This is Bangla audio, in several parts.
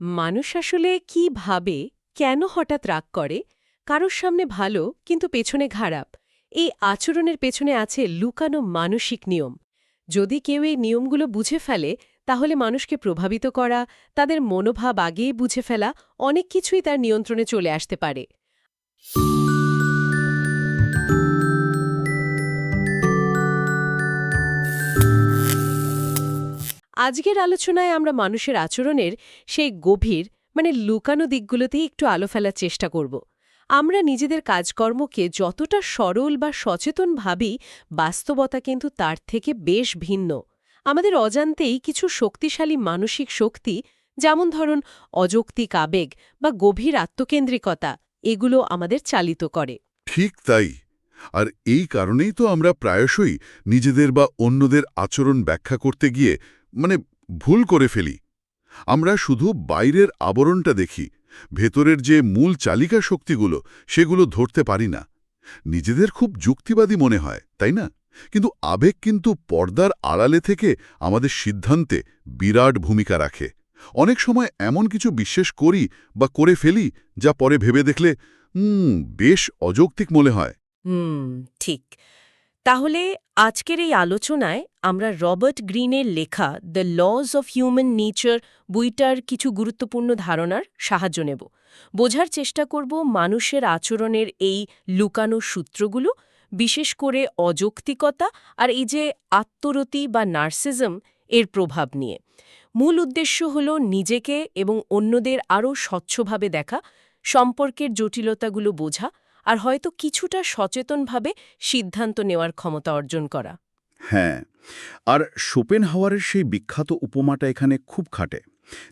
মানুষ আসলে কি ভাবে, কেন হঠাৎ রাগ করে? কারোর সামনে ভালো, কিন্তু পেছনে খারাপ। এই আচরণের পেছনে আছে লুকানো মানসিক নিয়ম। যদি কেউ এই নিয়মগুলো বুঝে ফেলে, তাহলে মানুষকে প্রভাবিত করা, তাদের মনোভাব আগেই বুঝে ফেলা, অনেক কিছুই তার নিয়ন্ত্রণে চলে আসতে পারে। আজকের আলোচনায় আমরা মানুষের আচরণের সেই গভীর মানে লুকানো দিকগুলোতেই একটু আলো ফেলার চেষ্টা করব। আমরা নিজেদের কাজকর্মকে যতটা সরল বা সচেতন ভাবি, বাস্তবতা কিন্তু তার থেকে বেশ ভিন্ন। আমাদের অজান্তেই কিছু শক্তিশালী মানসিক শক্তি, যেমন ধরুন অযৌক্তিক আবেগ বা গভীর আত্মকেন্দ্রিকতা, এগুলো আমাদের চালিত করে। ঠিক তাই। আর এই কারণেই তো আমরা প্রায়শই নিজেদের বা অন্যদের আচরণ ব্যাখ্যা করতে গিয়ে মানে ভুল করে ফেলি। আমরা শুধু বাইরের আবরণটা দেখি, ভেতরের যে মূল চালিকা শক্তিগুলো সেগুলো ধরতে পারি না। নিজেদের খুব যুক্তিবাদী মনে হয়, তাই না? কিন্তু আবেগ কিন্তু পর্দার আড়ালে থেকে আমাদের সিদ্ধান্তে বিরাট ভূমিকা রাখে। অনেক সময় এমন কিছু বিশ্বাস করি বা করে ফেলি যা পরে ভেবে দেখলে, হুম, বেশ অযৌক্তিক মনে হয়। হুম, ঠিক। তাহলে আজকের এই আলোচনায় আমরা রবার্ট গ্রিনের লেখা the laws of human nature বইটার কিছু গুরুত্বপূর্ণ ধারণার সাহায্য নেব। বোঝার চেষ্টা করব মানুষের আচরণের এই লুকানো সূত্রগুলো, বিশেষ করে অযৌক্তিকতা আর এই যে আত্মরতি বা নার্সিজম এর প্রভাব নিয়ে। মূল উদ্দেশ্য হল নিজেকে এবং অন্যদের আরও স্বচ্ছভাবে দেখা, সম্পর্কের জটিলতাগুলো বোঝা আর হয়তো কিছুটা সচেতনভাবে সিদ্ধান্ত নেওয়ার ক্ষমতা অর্জন করা। হ্যাঁ আর সোপেন হাওয়ারের সেই বিখ্যাত উপমাটা এখানে খুব খাটে।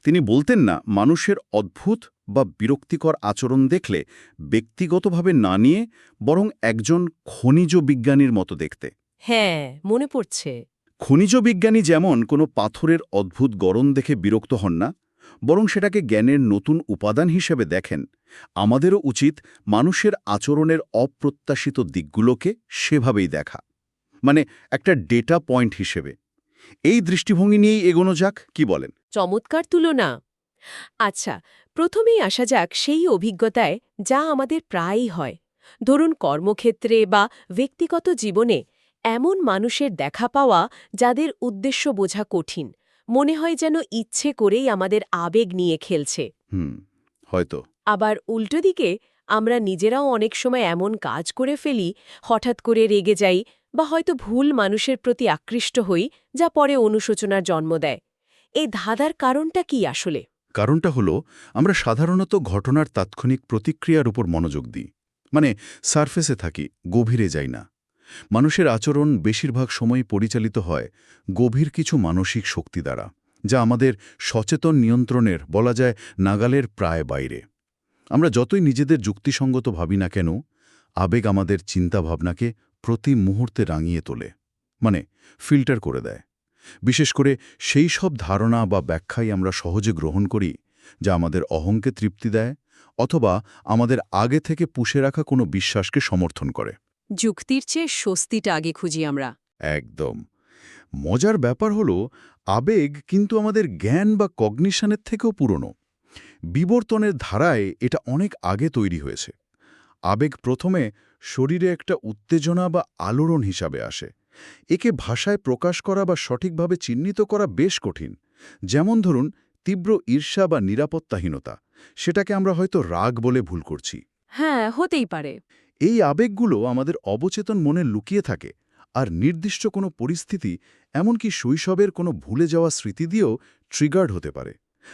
তিনি বলতেন না মানুষের অদ্ভুত বা বিরক্তিকর আচরণ দেখলে ব্যক্তিগতভাবে না নিয়ে বরং একজন খনিজ বিজ্ঞানীর মতো দেখতে। হ্যাঁ মনে পড়ছে। খনিজ বিজ্ঞানী যেমন কোনো পাথরের অদ্ভুত গরণ দেখে বিরক্ত হন না বরং সেটাকে জ্ঞানের নতুন উপাদান হিসেবে দেখেন। আমাদেরও উচিত মানুষের আচরণের অপ্রত্যাশিত দিকগুলোকে সেভাবেই দেখা। মানে একটা ডেটা পয়েন্ট হিসেবে। এই দৃষ্টিভঙ্গি নিয়েই এগোনো যাক কি বলেন? চমৎকার তুলনা। আচ্ছা প্রথমেই আসা যাক সেই অভিজ্ঞতায় যা আমাদের প্রায়ই হয়। ধরুন কর্মক্ষেত্রে বা ব্যক্তিগত জীবনে এমন মানুষের দেখা পাওয়া যাদের উদ্দেশ্য বোঝা কঠিন। মনে হয় যেন ইচ্ছে করেই আমাদের আবেগ নিয়ে খেলছে। হুম। হয়তো। আবার উল্টো দিকে আমরা নিজেরাও অনেক সময় এমন কাজ করে ফেলি হঠাৎ করে রেগে যাই বা হয়তো ভুল মানুষের প্রতি আকৃষ্ট হই যা পরে অনুশোচনার জন্ম দেয়। এই ধাঁধার কারণটা কি আসলে? কারণটা হলো আমরা সাধারণত ঘটনার তাৎক্ষণিক প্রতিক্রিয়ার উপর মনোযোগ দিই। মানে সারফেসে থাকি গভীরে যাই না। মানুষের আচরণ বেশিরভাগ সময় পরিচালিত হয় গভীর কিছু মানসিক শক্তি দ্বারা। যা আমাদের সচেতন নিয়ন্ত্রণের বলা যায় নাগালের প্রায় বাইরে। আমরা যতই নিজেদের যুক্তিসঙ্গত ভাবি না কেন আবেগ আমাদের চিন্তাভাবনাকে প্রতি মুহূর্তে রাঙিয়ে তোলে মানে ফিল্টার করে দেয়। বিশেষ করে সেই সব ধারণা বা ব্যাখ্যাই আমরা সহজে গ্রহণ করি যা আমাদের অহংকে তৃপ্তি দেয় অথবা আমাদের আগে থেকে পুষে রাখা কোনো বিশ্বাসকে সমর্থন করে। যুক্তির চেয়ে স্বস্তিটা আগে খুঁজি আমরা। একদম। মজার ব্যাপার হলো আবেগ কিন্তু আমাদের জ্ঞান বা কগনিশনের থেকেও পুরনো। বিবর্তনের ধারায় এটা অনেক আগে তৈরি হয়েছে। আবেগ প্রথমে শরীরে একটা উত্তেজনা বা আলোড়ন হিসাবে আসে। একে ভাষায় প্রকাশ করা বা সঠিকভাবে চিহ্নিত করা বেশ কঠিন। যেমন ধরুন তীব্র ঈর্ষা বা নিরাপত্তাহীনতা সেটাকে আমরা হয়তো রাগ বলে ভুল করছি। হ্যাঁ হতেই পারে। এই আবেগগুলো আমাদের অবচেতন মনে লুকিয়ে থাকে আর নির্দিষ্ট কোনো পরিস্থিতি এমনকি শৈশবের কোনো ভুলে যাওয়া স্মৃতি দিয়েও ট্রিগার্ড হতে পারে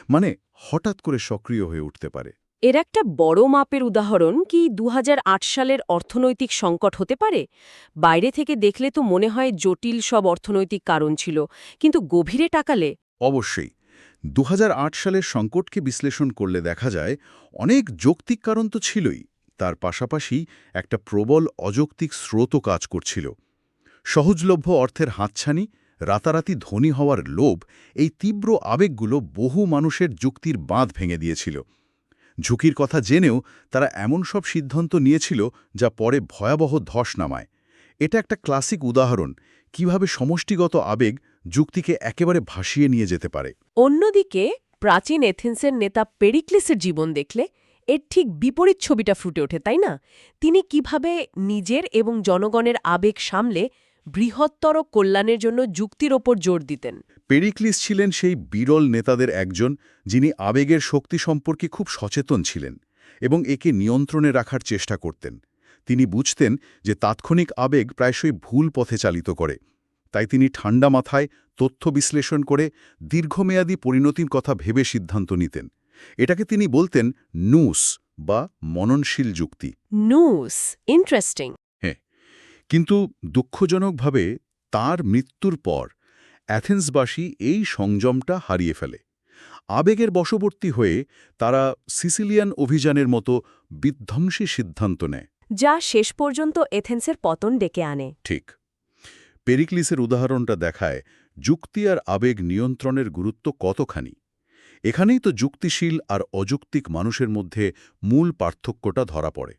মানে হঠাৎ করে সক্রিয় হয়ে উঠতে পারে। এর একটা বড় মাপের উদাহরণ কি দু হাজার আট সালের অর্থনৈতিক সংকট হতে পারে? বাইরে থেকে দেখলে তো মনে হয় জটিল সব অর্থনৈতিক কারণ ছিল কিন্তু গভীরে টাকালে অবশ্যই দু হাজার আট সালের সংকটকে বিশ্লেষণ করলে দেখা যায় অনেক যৌক্তিক কারণ তো ছিলই তার পাশাপাশি একটা প্রবল অযৌক্তিক স্রোতও কাজ করছিল। সহজলভ্য অর্থের হাতছানি, রাতারাতি ধনী হওয়ার লোভ, এই তীব্র আবেগগুলো বহু মানুষের যুক্তির বাঁধ ভেঙে দিয়েছিল। ঝুঁকির কথা জেনেও তারা এমন সব সিদ্ধান্ত নিয়েছিল যা পরে ভয়াবহ ধস নামায়। এটা একটা ক্লাসিক উদাহরণ, কীভাবে সমষ্টিগত আবেগ যুক্তিকে একেবারে ভাসিয়ে নিয়ে যেতে পারে। অন্যদিকে, প্রাচীন এথেন্সের নেতা পেরিক্লিসের জীবন দেখলে এর ঠিক বিপরীত ছবিটা ফুটে ওঠে, তাই না? তিনি কীভাবে নিজের এবং জনগণের আবেগ সামলে বৃহত্তর কল্যাণের জন্য যুক্তির ওপর জোর দিতেন। পেরিক্লিস ছিলেন সেই বিরল নেতাদের একজন যিনি আবেগের শক্তি সম্পর্কে খুব সচেতন ছিলেন এবং একে নিয়ন্ত্রণে রাখার চেষ্টা করতেন। তিনি বুঝতেন যে তাৎক্ষণিক আবেগ প্রায়শই ভুল পথে চালিত করে। তাই তিনি ঠান্ডা মাথায় তথ্য বিশ্লেষণ করে দীর্ঘমেয়াদী পরিণতির কথা ভেবে সিদ্ধান্ত নিতেন। এটাকে তিনি বলতেন নুস বা মননশীল যুক্তি। নুস ইন্টারেস্টিং কিন্তু দুঃখজনকভাবে তার মৃত্যুর পর অ্যাথেন্সবাসী এই সংযমটা হারিয়ে ফেলে। আবেগের বশবর্তী হয়ে তারা সিসিলিয়ান অভিযানের মতো বিধ্বংসী সিদ্ধান্ত নেয়। যা শেষ পর্যন্ত এথেন্সের পতন ডেকে আনে। ঠিক। পেরিক্লিসের উদাহরণটা দেখায় যুক্তি আর আবেগ নিয়ন্ত্রণের গুরুত্ব কতখানি। এখানেই তো যুক্তিশীল আর অযুক্তিক মানুষের মধ্যে মূল পার্থক্যটা ধরা পড়ে।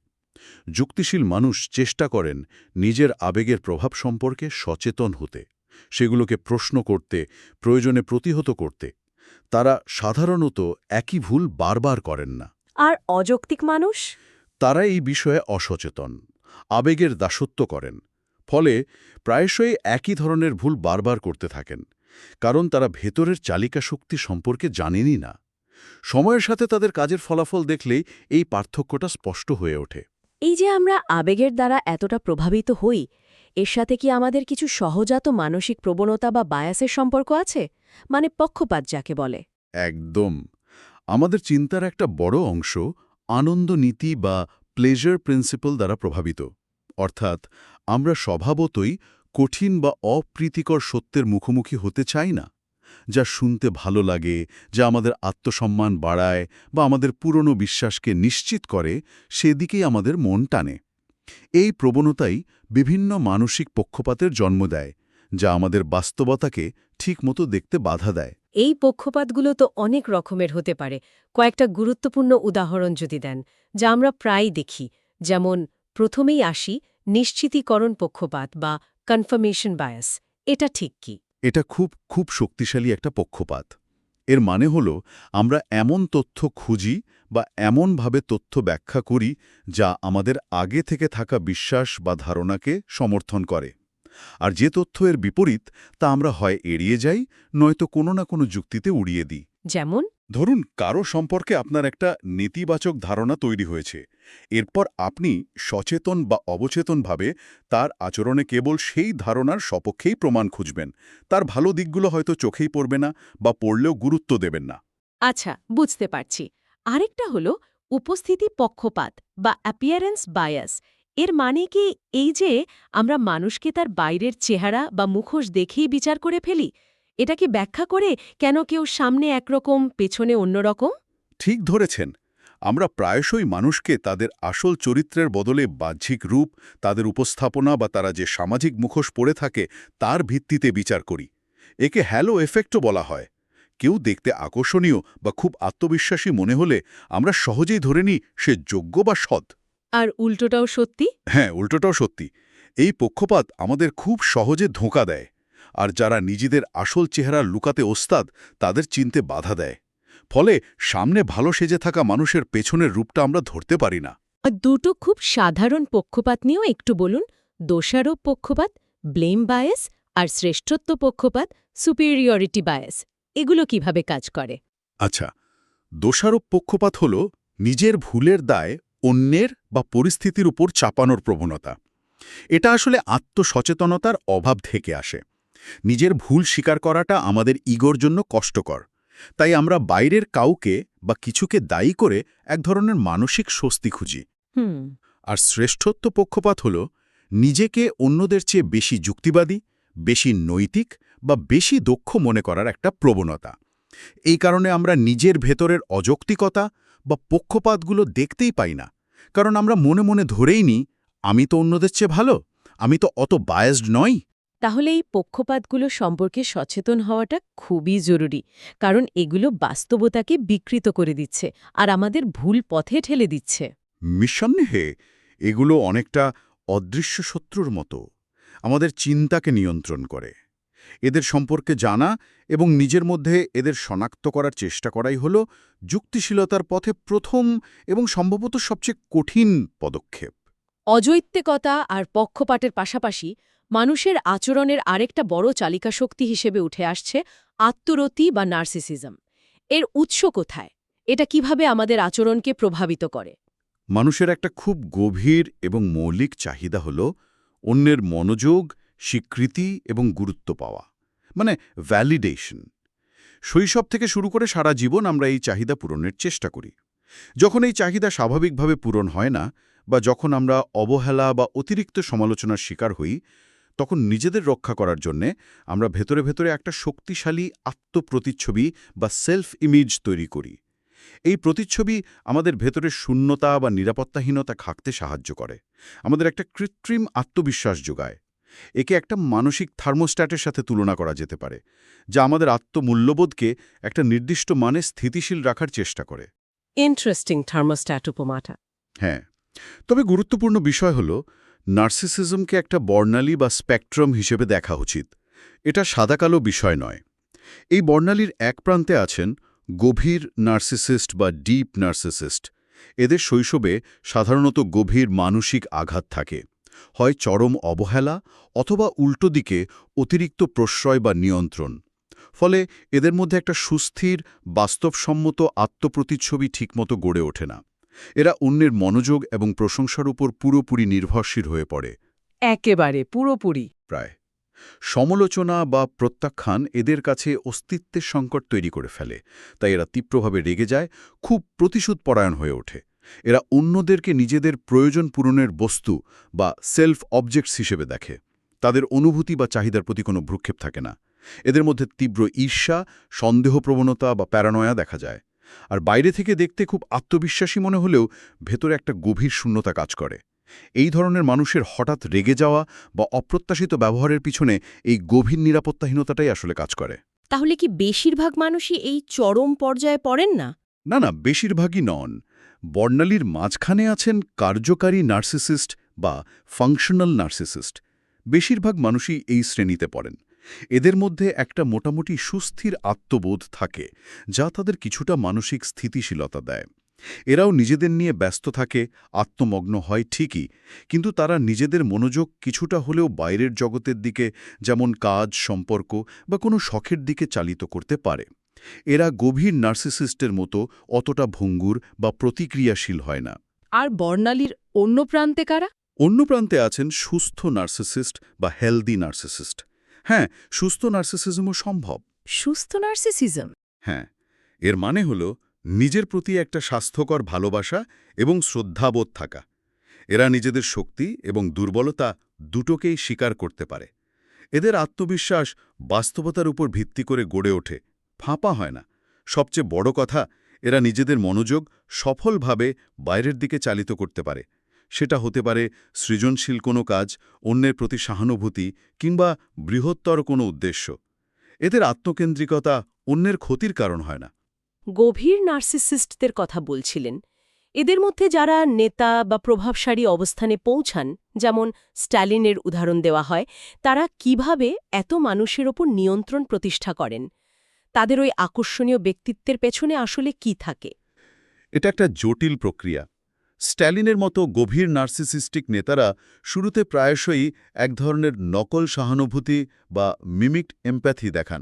যুক্তিশীল মানুষ চেষ্টা করেন নিজের আবেগের প্রভাব সম্পর্কে সচেতন হতে সেগুলোকে প্রশ্ন করতে প্রয়োজনে প্রতিহত করতে। তারা সাধারণত একই ভুল বারবার করেন না। আর অযৌক্তিক মানুষ? তারা এই বিষয়ে অসচেতন আবেগের দাসত্ব করেন ফলে প্রায়শই একই ধরনের ভুল বারবার করতে থাকেন কারণ তারা ভেতরের চালিকা শক্তি সম্পর্কে জানেনই না। সময়ের সাথে তাদের কাজের ফলাফল দেখলেই এই পার্থক্যটা স্পষ্ট হয়ে ওঠে। এই যে আমরা আবেগের দ্বারা এতটা প্রভাবিত হই, এর সাথে কি আমাদের কিছু সহজাত মানসিক প্রবণতা বা বায়াসের সম্পর্ক আছে? মানে পক্ষপাত যাকে বলে। একদম। আমাদের চিন্তার একটা বড় অংশ আনন্দ নীতি বা প্লেজার প্রিন্সিপাল দ্বারা প্রভাবিত। অর্থাৎ আমরা স্বভাবতই কঠিন বা অপ্রীতিকর সত্যের মুখোমুখি হতে চাই না। যা শুনতে ভালো লাগে, যা আমাদের আত্মসম্মান বাড়ায় বা আমাদের পুরনো বিশ্বাসকে নিশ্চিত করে, সেদিকেই আমাদের মন টানে। এই প্রবণতাই বিভিন্ন মানসিক পক্ষপাতের জন্ম দেয়, যা আমাদের বাস্তবতাকে ঠিকমতো দেখতে বাধা দেয়। এই পক্ষপাতগুলো তো অনেক রকমের হতে পারে। কয়েকটা গুরুত্বপূর্ণ উদাহরণ যদি দেন, যা আমরা প্রায় দেখি। যেমন, প্রথমেই আসি, নিশ্চিতীকরণ পক্ষপাত বা কনফার্মেশন বায়াস এটা ঠিক কি? এটা খুব খুব শক্তিশালী একটা পক্ষপাত। এর মানে হল, আমরা এমন তথ্য খুঁজি বা এমনভাবে তথ্য ব্যাখ্যা করি যা আমাদের আগে থেকে থাকা বিশ্বাস বা ধারণাকে সমর্থন করে। আর যে তথ্য এর বিপরীত তা আমরা হয় এড়িয়ে যাই, নয়তো কোনো না কোনো যুক্তিতে উড়িয়ে দিই। যেমন? ধরুন, কারও সম্পর্কে আপনার একটা নেতিবাচক ধারণা তৈরি হয়েছে। এরপর আপনি সচেতন বা অবচেতনভাবে তার আচরণে কেবল সেই ধারণার সপক্ষেই প্রমাণ খুঁজবেন। তার ভালো দিকগুলো হয়তো চোখেই পড়বে না বা পড়লেও গুরুত্ব দেবেন না। আচ্ছা বুঝতে পারছি। আরেকটা হলো উপস্থিতি পক্ষপাত বা অ্যাপিয়ারেন্স বায়াস এর মানে কি এই যে আমরা মানুষকে তার বাইরের চেহারা বা মুখোশ দেখেই বিচার করে ফেলি? এটা কি ব্যাখ্যা করে কেন কেউ সামনে একরকম পেছনে অন্যরকম? ঠিক ধরেছেন। আমরা প্রায়শই মানুষকে তাদের আসল চরিত্রের বদলে বাহ্যিক রূপ তাদের উপস্থাপনা বা তারা যে সামাজিক মুখোশ পড়ে থাকে তার ভিত্তিতে বিচার করি। একে হ্যালো এফেক্টও বলা হয়। কেউ দেখতে আকর্ষণীয় বা খুব আত্মবিশ্বাসী মনে হলে আমরা সহজেই ধরে নিই সে যোগ্য বা সৎ। আর উল্টোটাও সত্যি? হ্যাঁ উল্টোটাও সত্যি। এই পক্ষপাত আমাদের খুব সহজে ধোঁকা দেয়। আর যারা নিজেদের আসল চেহারা লুকাতে ওস্তাদ তাদের চিনতে বাধা দেয়। ফলে সামনে ভালো সেজে থাকা মানুষের পেছনের রূপটা আমরা ধরতে পারি না। আর দুটো খুব সাধারণ পক্ষপাত নিয়েও একটু বলুন। দোষারোপ পক্ষপাত ব্লেম বায়াস আর শ্রেষ্ঠত্ব পক্ষপাত সুপিরিয়রিটি বায়াস। এগুলো কীভাবে কাজ করে? আচ্ছা দোষারোপ পক্ষপাত হল নিজের ভুলের দায় অন্যের বা পরিস্থিতির উপর চাপানোর প্রবণতা। এটা আসলে আত্মসচেতনতার অভাব থেকে আসে। নিজের ভুল স্বীকার করাটা আমাদের ইগোর জন্য কষ্টকর। তাই আমরা বাইরের কাউকে বা কিছুকে দায়ী করে এক ধরনের মানসিক স্বস্তি খুঁজি। আর শ্রেষ্ঠত্ব পক্ষপাত হল নিজেকে অন্যদের চেয়ে বেশি যুক্তিবাদী বেশি নৈতিক বা বেশি দক্ষ মনে করার একটা প্রবণতা। এই কারণে আমরা নিজের ভেতরের অযৌক্তিকতা বা পক্ষপাতগুলো দেখতেই পাই না। কারণ আমরা মনে মনে ধরেই নি আমি তো অন্যদের চেয়ে ভালো আমি তো অত বায়াসড নই। তাহলে এই পক্ষপাতগুলো সম্পর্কে সচেতন হওয়াটা খুবই জরুরি কারণ এগুলো বাস্তবতাকে বিকৃত করে দিচ্ছে আর আমাদের ভুল পথে ঠেলে দিচ্ছে। নিঃসন্দেহে এগুলো অনেকটা অদৃশ্য শত্রুর মতো আমাদের চিন্তাকে নিয়ন্ত্রণ করে। এদের সম্পর্কে জানা এবং নিজের মধ্যে এদের শনাক্ত করার চেষ্টা করাই হল যুক্তিশীলতার পথে প্রথম এবং সম্ভবত সবচেয়ে কঠিন পদক্ষেপ। অযৈত্যকতা আর পক্ষপাতের পাশাপাশি মানুষের আচরণের আরেকটা বড় চালিকা শক্তি হিসেবে উঠে আসছে আত্মরতি বা নার্সিসিজম। এর উৎস কোথায়? এটা কীভাবে আমাদের আচরণকে প্রভাবিত করে? মানুষের একটা খুব গভীর এবং মৌলিক চাহিদা হল অন্যের মনোযোগ, স্বীকৃতি এবং গুরুত্ব পাওয়া মানে ভ্যালিডেশন শৈশব থেকে শুরু করে সারা জীবন আমরা এই চাহিদা পূরণের চেষ্টা করি। যখন এই চাহিদা স্বাভাবিকভাবে পূরণ হয় না বা যখন আমরা অবহেলা বা অতিরিক্ত সমালোচনার শিকার হই তখন নিজেদের রক্ষা করার জন্যে আমরা ভেতরে ভেতরে একটা শক্তিশালী আত্মপ্রতিচ্ছবি বা সেলফ ইমেজ তৈরি করি। এই প্রতিচ্ছবি আমাদের ভেতরের শূন্যতা বা নিরাপত্তাহীনতা খাকতে সাহায্য করে। আমাদের একটা কৃত্রিম আত্মবিশ্বাস যোগায়। একে একটা মানসিক থার্মোস্ট্যাটের সাথে তুলনা করা যেতে পারে যা আমাদের আত্মমূল্যবোধকে একটা নির্দিষ্ট মানে স্থিতিশীল রাখার চেষ্টা করে। ইন্টারেস্টিং থার্মোস্ট্যাট উপমাটা। হ্যাঁ তবে গুরুত্বপূর্ণ বিষয় হল নার্সিসিজমকে একটা বর্ণালী বা স্পেকট্রাম হিসেবে দেখা উচিত। এটা সাদাকালো বিষয় নয়। এই বর্ণালীর এক প্রান্তে আছেন গভীর নার্সিসিস্ট বা ডিপ নার্সিসিস্ট। এদের শৈশবে সাধারণত গভীর মানসিক আঘাত থাকে। হয় চরম অবহেলা অথবা উল্টো দিকে অতিরিক্ত প্রশ্রয় বা নিয়ন্ত্রণ। ফলে এদের মধ্যে একটা সুস্থির, বাস্তবসম্মত আত্মপ্রতিচ্ছবি ঠিকমতো গড়ে ওঠে না। এরা অন্যের মনোযোগ এবং প্রশংসার উপর পুরোপুরি নির্ভরশীল হয়ে পড়ে। একেবারে পুরোপুরি। প্রায়। সমালোচনা বা প্রত্যাখ্যান এদের কাছে অস্তিত্বের সংকট তৈরি করে ফেলে। তাই এরা তীব্রভাবে রেগে যায় খুব প্রতিশোধ পরায়ণ হয়ে ওঠে। এরা অন্যদেরকে নিজেদের প্রয়োজন পূরণের বস্তু বা সেলফ অবজেক্টস হিসেবে দেখে। তাদের অনুভূতি বা চাহিদার প্রতি কোনো ভ্রুক্ষেপ থাকে না। এদের মধ্যে তীব্র ঈর্ষা সন্দেহপ্রবণতা বা প্যারানয়া দেখা যায়। আর বাইরে থেকে দেখতে খুব আত্মবিশ্বাসী মনে হলেও ভেতরে একটা গভীর শূন্যতা কাজ করে। এই ধরনের মানুষের হঠাৎ রেগে যাওয়া বা অপ্রত্যাশিত ব্যবহারের পিছনে এই গভীর নিরাপত্তাহীনতাটাই আসলে কাজ করে। তাহলে কি বেশিরভাগ মানুষই এই চরম পর্যায়ে পড়েন না? না না বেশিরভাগই নন। বর্ণালীর মাঝখানে আছেন কার্যকারী নার্সিসিস্ট বা ফাংশনাল নার্সিসিস্ট। বেশিরভাগ মানুষই এই শ্রেণীতে পড়েন। এদের মধ্যে একটা মোটামুটি সুস্থির আত্মবোধ থাকে যা তাদের কিছুটা মানসিক স্থিতিশীলতা দেয়। এরাও নিজেদের নিয়ে ব্যস্ত থাকে আত্মমগ্ন হয় ঠিকই কিন্তু তারা নিজেদের মনোযোগ কিছুটা হলেও বাইরের জগতের দিকে যেমন কাজ সম্পর্ক বা কোনো শখের দিকে চালিত করতে পারে। এরা গভীর নার্সিসিস্টের মতো অতটা ভঙ্গুর বা প্রতিক্রিয়াশীল হয় না। আর বর্ণালীর অন্য প্রান্তে কারা? অন্য প্রান্তে আছেন সুস্থ নার্সিসিস্ট বা হেলদি নার্সিসিস্ট। হ্যাঁ সুস্থ নার্সিসিজমও সম্ভব। সুস্থ নার্সিসিজম? হ্যাঁ এর মানে হল নিজের প্রতি একটা স্বাস্থ্যকর ভালোবাসা এবং শ্রদ্ধাবোধ থাকা। এরা নিজেদের শক্তি এবং দুর্বলতা দুটোকেই স্বীকার করতে পারে। এদের আত্মবিশ্বাস বাস্তবতার উপর ভিত্তি করে গড়ে ওঠে। ফাঁপা হয় না। সবচেয়ে বড় কথা এরা নিজেদের মনোযোগ সফলভাবে বাইরের দিকে চালিত করতে পারে। সেটা হতে পারে সৃজনশীল কোনো কাজ অন্যের প্রতি সহানুভূতি কিংবা বৃহত্তর কোনো উদ্দেশ্য। এদের আত্মকেন্দ্রিকতা অন্যের ক্ষতির কারণ হয় না। গভীর নার্সিসিস্টদের কথা বলছিলেন। এদের মধ্যে যারা নেতা বা প্রভাবশালী অবস্থানে পৌঁছান যেমন স্ট্যালিনের উদাহরণ দেওয়া হয় তারা কীভাবে এত মানুষের ওপর নিয়ন্ত্রণ প্রতিষ্ঠা করেন? তাদের ওই আকর্ষণীয় ব্যক্তিত্বের পেছনে আসলে কি থাকে? এটা একটা জটিল প্রক্রিয়া। স্ট্যালিনের মতো গভীর নার্সিসিস্টিক নেতারা শুরুতে প্রায়শই এক ধরনের নকল সহানুভূতি বা মিমিকড এমপ্যাথি দেখান।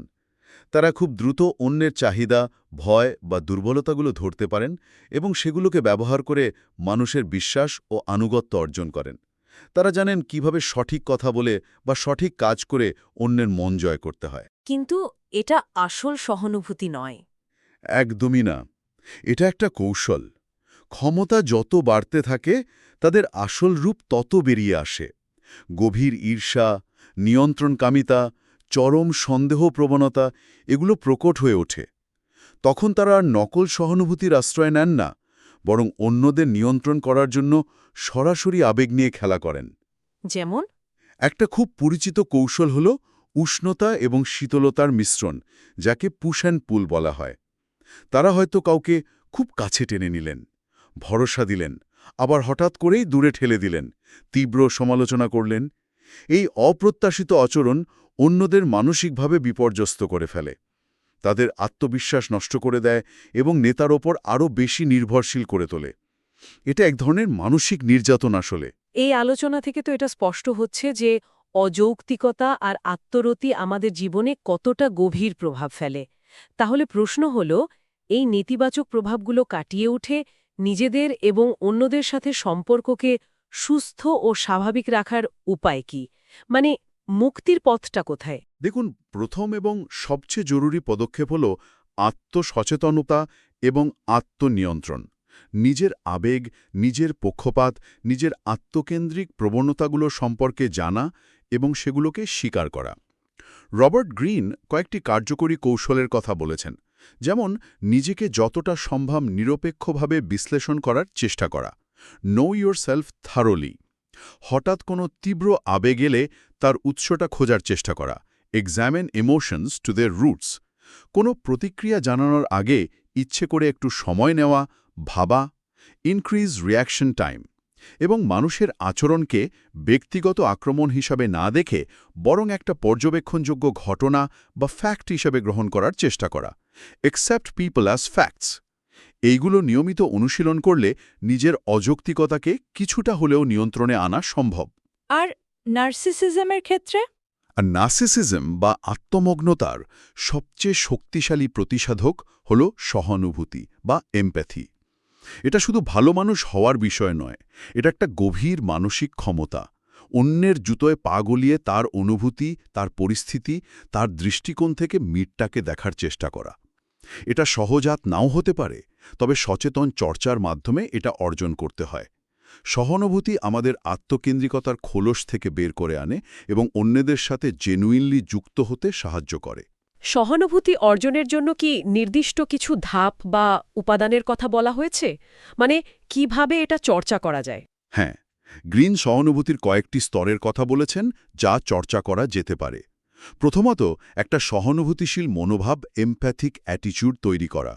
তারা খুব দ্রুত অন্যের চাহিদা ভয় বা দুর্বলতাগুলো ধরতে পারেন এবং সেগুলোকে ব্যবহার করে মানুষের বিশ্বাস ও আনুগত্য অর্জন করেন। তারা জানেন কীভাবে সঠিক কথা বলে বা সঠিক কাজ করে অন্যের মন জয় করতে হয়। কিন্তু এটা আসল সহানুভূতি নয়। একদমই না। এটা একটা কৌশল। ক্ষমতা যত বাড়তে থাকে তাদের আসল রূপ তত বেরিয়ে আসে। গভীর ঈর্ষা নিয়ন্ত্রণকামিতা চরম সন্দেহ প্রবণতা এগুলো প্রকট হয়ে ওঠে। তখন তারা আর নকল সহানুভূতির আশ্রয় নেন না বরং অন্যদের নিয়ন্ত্রণ করার জন্য সরাসরি আবেগ নিয়ে খেলা করেন। যেমন? একটা খুব পরিচিত কৌশল হল উষ্ণতা এবং শীতলতার মিশ্রণ যাকে পুশ অ্যান্ড পুল বলা হয়। তারা হয়তো কাউকে খুব কাছে টেনে নিলেন। ভরসা দিলেন, আবার হঠাৎ করেই দূরে ঠেলে দিলেন, তীব্র সমালোচনা করলেন। এই অপ্রত্যাশিত আচরণ অন্যদের মানসিকভাবে বিপর্যস্ত করে ফেলে। তাদের আত্মবিশ্বাস নষ্ট করে দেয় এবং নেতার ওপর আরও বেশি নির্ভরশীল করে তোলে। এটা এক ধরনের মানসিক নির্যাতন আসলে। এই আলোচনা থেকে তো এটা স্পষ্ট হচ্ছে যে অযৌক্তিকতা আর আত্মরতি আমাদের জীবনে কতটা গভীর প্রভাব ফেলে। তাহলে প্রশ্ন হল, এই নেতিবাচক প্রভাবগুলো কাটিয়ে উঠে নিজেদের এবং অন্যদের সাথে সম্পর্ককে সুস্থ ও স্বাভাবিক রাখার উপায় কি? মানে মুক্তির পথটা কোথায়? দেখুন, প্রথম এবং সবচেয়ে জরুরি পদক্ষেপ হল আত্মসচেতনতা এবং আত্মনিয়ন্ত্রণ। নিজের আবেগ, নিজের পক্ষপাত, নিজের আত্মকেন্দ্রিক প্রবণতাগুলো সম্পর্কে জানা এবং সেগুলোকে স্বীকার করা। রবার্ট গ্রিন কয়েকটি কার্যকরী কৌশলের কথা বলেছেন। যেমন, নিজেকে যতটা সম্ভব নিরপেক্ষভাবে বিশ্লেষণ করার চেষ্টা করা। নো ইয়োর সেলফ থারোলি হঠাৎ কোনো তীব্র আবেগ এলে তার উৎসটা খোঁজার চেষ্টা করা। Examine emotions to their roots কোনো প্রতিক্রিয়া জানানোর আগে ইচ্ছে করে একটু সময় নেওয়া, ভাবা। ইনক্রিজ রিয়াকশন টাইম এবং মানুষের আচরণকে ব্যক্তিগত আক্রমণ হিসাবে না দেখে বরং একটা পর্যবেক্ষণযোগ্য ঘটনা বা ফ্যাক্ট হিসাবে গ্রহণ করার চেষ্টা করা। একসেপ্ট পিপল অ্যাজ ফ্যাক্টস এইগুলো নিয়মিত অনুশীলন করলে নিজের অযৌক্তিকতাকে কিছুটা হলেও নিয়ন্ত্রণে আনা সম্ভব। আর নার্সিসিজমের ক্ষেত্রে? আর নার্সিসিজম বা আত্মমগ্নতার সবচেয়ে শক্তিশালী প্রতিসাধক হল সহানুভূতি বা এমপ্যাথি এটা শুধু ভালো মানুষ হওয়ার বিষয় নয়, এটা একটা গভীর মানসিক ক্ষমতা। অন্যের জুতোয় পা গলিয়ে তার অনুভূতি, তার পরিস্থিতি, তার দৃষ্টিকোণ থেকে মিটটাকে দেখার চেষ্টা করা। এটা সহজাত নাও হতে পারে, তবে সচেতন চর্চার মাধ্যমে এটা অর্জন করতে হয়। সহানুভূতি আমাদের আত্মকেন্দ্রিকতার খোলস থেকে বের করে আনে এবং অন্যদের সাথে জেনুইনলি যুক্ত হতে সাহায্য করে। সহানুভূতি অর্জনের জন্য কি নির্দিষ্ট কিছু ধাপ বা উপাদানের কথা বলা হয়েছে? মানে কীভাবে এটা চর্চা করা যায়? হ্যাঁ গ্রিন সহানুভূতির কয়েকটি স্তরের কথা বলেছেন যা চর্চা করা যেতে পারে। প্রথমত, একটা সহানুভূতিশীল মনোভাব এমপ্যাথিক অ্যাটিচিউড তৈরি করা।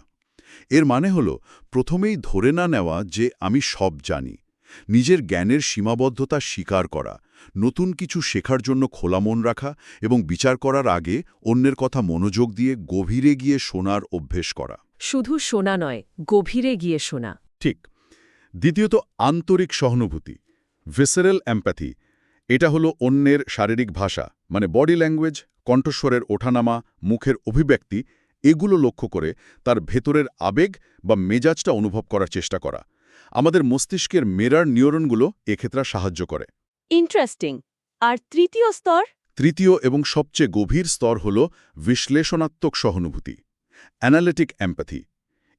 এর মানে হল, প্রথমেই ধরে না নেওয়া যে আমি সব জানি। নিজের জ্ঞানের সীমাবদ্ধতা স্বীকার করা। নতুন কিছু শেখার জন্য খোলা মন রাখা এবং বিচার করার আগে অন্যের কথা মনোযোগ দিয়ে গভীরে গিয়ে শোনার অভ্যেস করা। শুধু শোনা নয় গভীরে গিয়ে শোনা। ঠিক। দ্বিতীয়ত আন্তরিক সহানুভূতি ভিসারেল অ্যাম্প্যাথি এটা হলো অন্যের শারীরিক ভাষা মানে বডি ল্যাঙ্গুয়েজ কণ্ঠস্বরের ওঠানামা মুখের অভিব্যক্তি এগুলো লক্ষ্য করে তার ভেতরের আবেগ বা মেজাজটা অনুভব করার চেষ্টা করা। আমাদের মস্তিষ্কের মেরার নিউরনগুলো এক্ষেত্রে সাহায্য করে। ইন্টারেস্টিং আর তৃতীয় স্তর? তৃতীয় এবং সবচেয়ে গভীর স্তর হল বিশ্লেষণাত্মক সহানুভূতি, অ্যানালিটিক অ্যাম্প্যাথি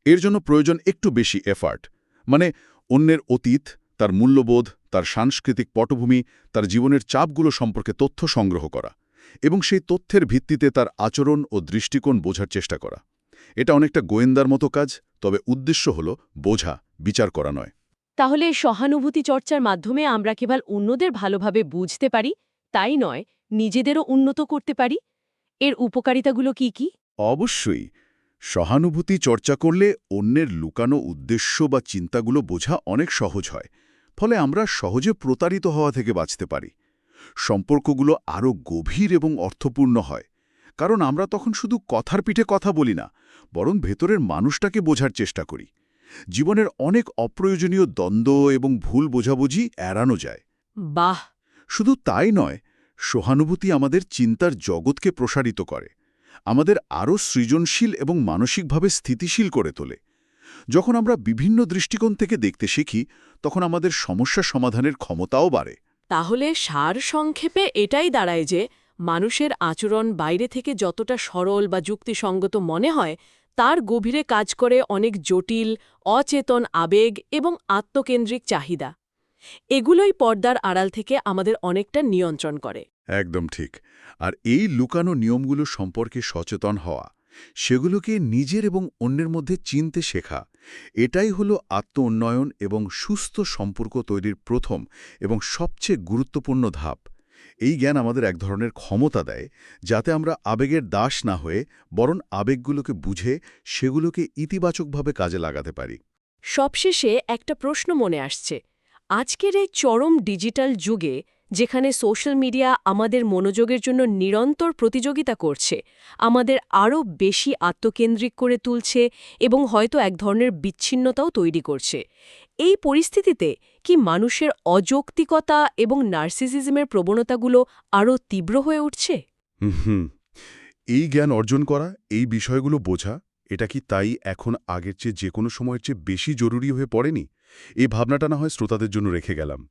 এর জন্য প্রয়োজন একটু বেশি এফার্ট মানে অন্যের অতীত, তার মূল্যবোধ, তার সাংস্কৃতিক পটভূমি, তার জীবনের চাপগুলো সম্পর্কে তথ্য সংগ্রহ করা এবং সেই তথ্যের ভিত্তিতে তার আচরণ ও দৃষ্টিকোণ বোঝার চেষ্টা করা। এটা অনেকটা গোয়েন্দার মতো কাজ, তবে উদ্দেশ্য হল বোঝা, বিচার করা নয়। তাহলে সহানুভূতি চর্চার মাধ্যমে আমরা কেবল অন্যদের ভালোভাবে বুঝতে পারি, তাই নয়, নিজেদেরও উন্নত করতে পারি? এর উপকারিতাগুলো কি কি? অবশ্যই। সহানুভূতি চর্চা করলে অন্যের লুকানো উদ্দেশ্য বা চিন্তাগুলো বোঝা অনেক সহজ হয়, ফলে আমরা সহজে প্রতারিত হওয়া থেকে বাঁচতে পারি। সম্পর্কগুলো আরও গভীর এবং অর্থপূর্ণ হয়, কারণ আমরা তখন শুধু কথার পিঠে কথা বলি না, বরং ভেতরের মানুষটাকে বোঝার চেষ্টা করি। জীবনের অনেক অপ্রয়োজনীয় দ্বন্দ্ব এবং ভুল বোঝাবুঝি এড়ানো যায়। বাহ! শুধু তাই নয় সহানুভূতি আমাদের চিন্তার জগৎকে প্রসারিত করে। আমাদের আরও সৃজনশীল এবং মানসিকভাবে স্থিতিশীল করে তোলে। যখন আমরা বিভিন্ন দৃষ্টিকোণ থেকে দেখতে শিখি তখন আমাদের সমস্যা সমাধানের ক্ষমতাও বাড়ে। তাহলে সার সংক্ষেপে এটাই দাঁড়ায় যে মানুষের আচরণ বাইরে থেকে যতটা সরল বা যুক্তিসঙ্গত মনে হয় তার গভীরে কাজ করে অনেক জটিল, অচেতন আবেগ এবং আত্মকেন্দ্রিক চাহিদা। এগুলোই পর্দার আড়াল থেকে আমাদের অনেকটা নিয়ন্ত্রণ করে। একদম ঠিক। আর এই লুকানো নিয়মগুলো সম্পর্কে সচেতন হওয়া, সেগুলোকে নিজের এবং অন্যের মধ্যে চিনতে শেখা, এটাই হলো আত্ম উন্নয়ন এবং সুস্থ সম্পর্ক তৈরির প্রথম এবং সবচেয়ে গুরুত্বপূর্ণ ধাপ। এই জ্ঞান আমাদের এক ধরনের ক্ষমতা দেয়, যাতে আমরা আবেগের দাস না হয়ে বরং আবেগগুলোকে বুঝে সেগুলোকে ইতিবাচকভাবে কাজে লাগাতে পারি। সবশেষে একটা প্রশ্ন মনে আসছে। আজকের এই চরম ডিজিটাল যুগে, যেখানে সোশ্যাল মিডিয়া আমাদের মনোযোগের জন্য নিরন্তর প্রতিযোগিতা করছে, আমাদের আরও বেশি আত্মকেন্দ্রিক করে তুলছে এবং হয়তো এক ধরনের বিচ্ছিন্নতাও তৈরি করছে, এই পরিস্থিতিতে কি মানুষের অযৌক্তিকতা এবং নার্সিসিজমের প্রবণতাগুলো আরও তীব্র হয়ে উঠছে? হুম। এই জ্ঞান অর্জন করা, এই বিষয়গুলো বোঝা, এটা কি তাই এখন আগের চেয়ে যে কোনো সময়ের চেয়ে বেশি জরুরি হয়ে পড়েনি? এই ভাবনাটা না হয় শ্রোতাদের জন্য রেখে গেলাম।